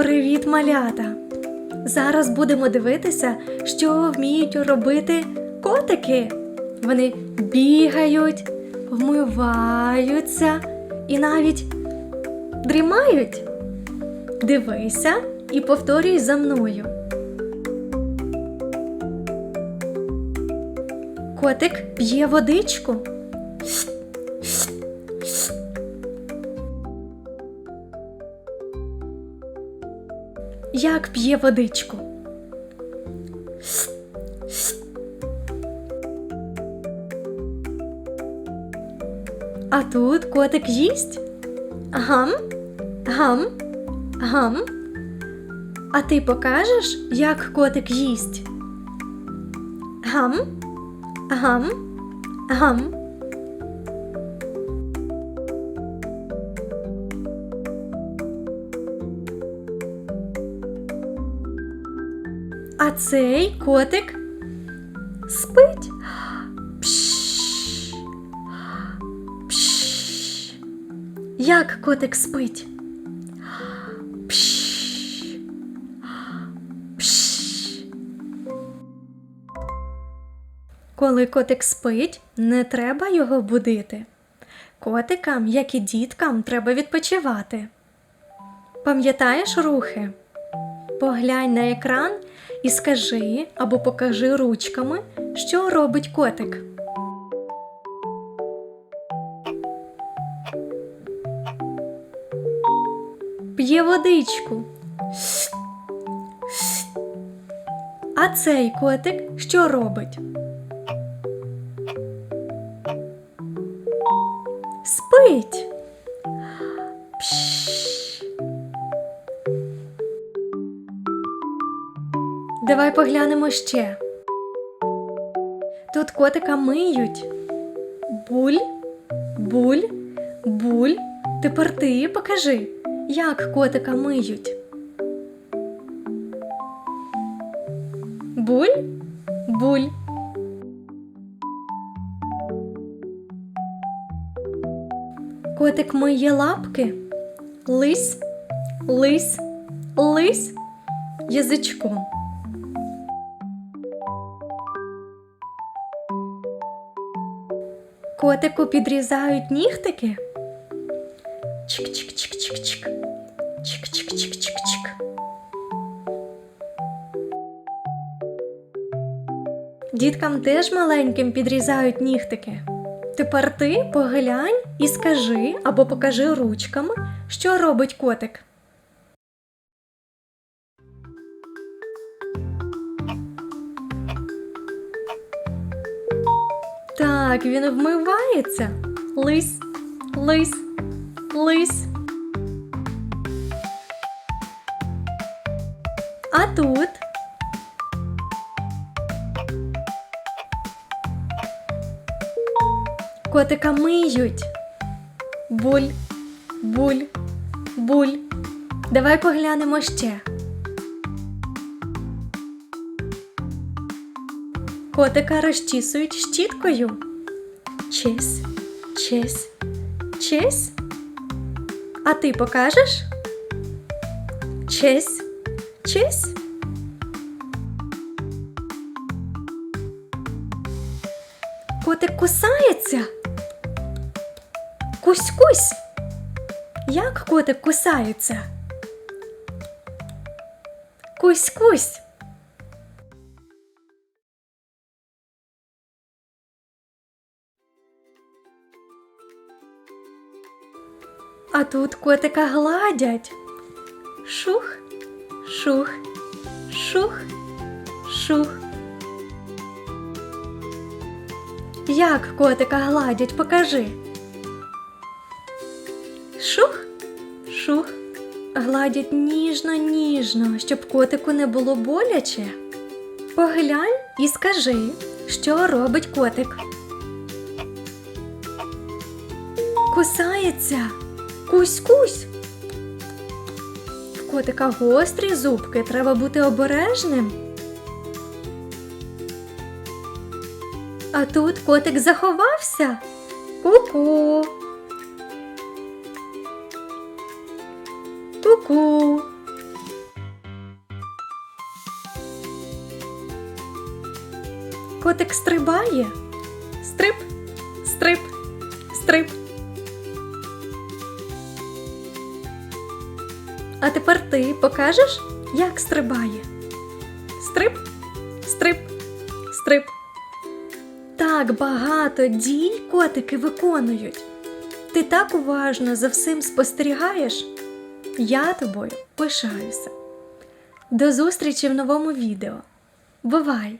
Привіт, малята! Зараз будемо дивитися, що вміють робити котики. Вони бігають, вмиваються і навіть дрімають. Дивися і повторюй за мною. Котик п'є водичку. Як п'є водичку? А тут котик їсть? Гам, гам, гам. А ти покажеш, як котик їсть? Гам, гам, гам. А цей котик спить. Пш. Пш. Як котик спить? Пш. Пш. Коли котик спить, не треба його будити. Котикам, як і діткам, треба відпочивати. Пам'ятаєш рухи? Поглянь на екран і скажи або покажи ручками, що робить котик. П'є водичку. А цей котик що робить? Спить. Давай поглянемо ще. Тут котика миють. Буль, буль, буль. Тепер ти покажи, як котика миють. Буль, буль. Котик миє лапки. Лись, лись, лись язичком. Котику підрізають нігтики. Чик-чик-чик-чик-чик. Чик-чик-чик-чик-чик. Діткам теж маленьким підрізають нігтики. Тепер ти поглянь і скажи або покажи ручками, що робить котик. Так, він вмивається. Лись, лись, лись. А тут котика миють. Буль, буль, буль. Давай поглянемо ще. Котика розчісують щіткою. Чись, чись, чись. А ти покажеш? Чись, чись. Котик кусається. Кусь-кусь. Як котик кусається? Кусь-кусь. А тут котика гладять. Шух, шух, шух, шух. Як котика гладять, покажи. Шух, шух. Гладять ніжно-ніжно, щоб котику не було боляче. Поглянь і скажи, що робить котик. Кусається. Кусь-кусь. В котика гострі зубки. Треба бути обережним. А тут котик заховався. Ку-ку. Ку-ку. Котик стрибає. Стрип, стрип, стрип. А тепер ти покажеш, як стрибає. Стрип, стрип, стрип. Так багато дій котики виконують. Ти так уважно за всім спостерігаєш. Я тобою пишаюся. До зустрічі в новому відео. Бувай!